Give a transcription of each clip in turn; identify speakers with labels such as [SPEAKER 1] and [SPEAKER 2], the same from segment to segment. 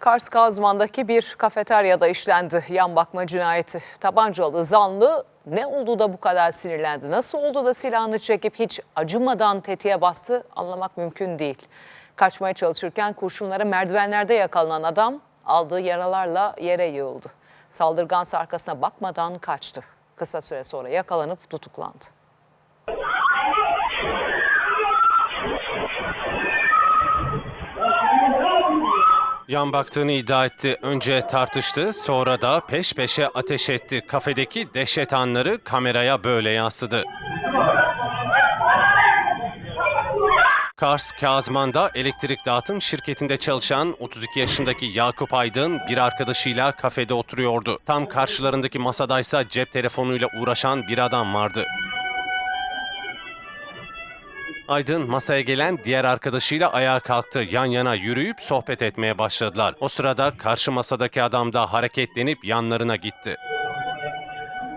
[SPEAKER 1] Kars Kazman'daki bir kafeteryada işlendi yan bakma cinayeti. Tabancalı zanlı ne oldu da bu kadar sinirlendi? Nasıl oldu da silahını çekip hiç acımadan tetiğe bastı anlamak mümkün değil. Kaçmaya çalışırken kurşunlara merdivenlerde yakalanan adam aldığı yaralarla yere yığıldı. Saldırgan arkasına bakmadan kaçtı. Kısa süre sonra yakalanıp tutuklandı.
[SPEAKER 2] Yan baktığını iddia etti. Önce tartıştı, sonra da peş peşe ateş etti. Kafedeki dehşet anları kameraya böyle yansıdı. Kars Kazman'da elektrik dağıtım şirketinde çalışan 32 yaşındaki Yakup Aydın bir arkadaşıyla kafede oturuyordu. Tam karşılarındaki masadaysa cep telefonuyla uğraşan bir adam vardı. Aydın masaya gelen diğer arkadaşıyla ayağa kalktı. Yan yana yürüyüp sohbet etmeye başladılar. O sırada karşı masadaki adam da hareketlenip yanlarına gitti.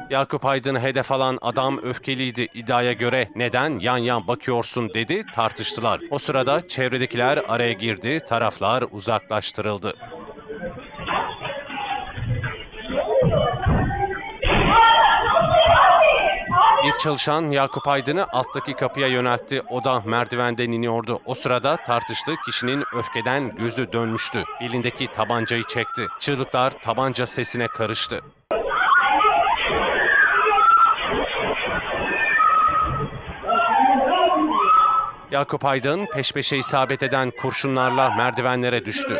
[SPEAKER 2] Yakup Aydın'ı hedef alan adam öfkeliydi. İddiaya göre neden yan yan bakıyorsun dedi tartıştılar. O sırada çevredekiler araya girdi, taraflar uzaklaştırıldı. Bir çalışan Yakup Aydın'ı alttaki kapıya yöneltti. O da merdivenden iniyordu. O sırada tartıştığı kişinin öfkeden gözü dönmüştü. Elindeki tabancayı çekti. Çığlıklar tabanca sesine karıştı. Yakup Aydın peş peşe isabet eden kurşunlarla merdivenlere düştü.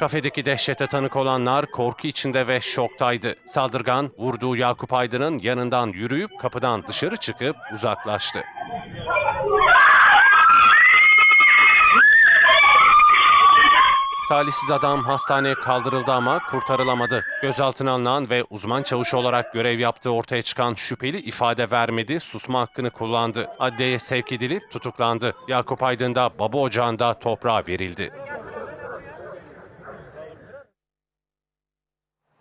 [SPEAKER 2] Kafedeki dehşete tanık olanlar korku içinde ve şoktaydı. Saldırgan vurduğu Yakup Aydın'ın yanından yürüyüp kapıdan dışarı çıkıp uzaklaştı. Talihsiz adam hastaneye kaldırıldı ama kurtarılamadı. Gözaltına alınan ve uzman çavuş olarak görev yaptığı ortaya çıkan şüpheli ifade vermedi, susma hakkını kullandı. Adliyeye sevk edilip tutuklandı. Yakup Aydın da baba ocağında toprağa verildi.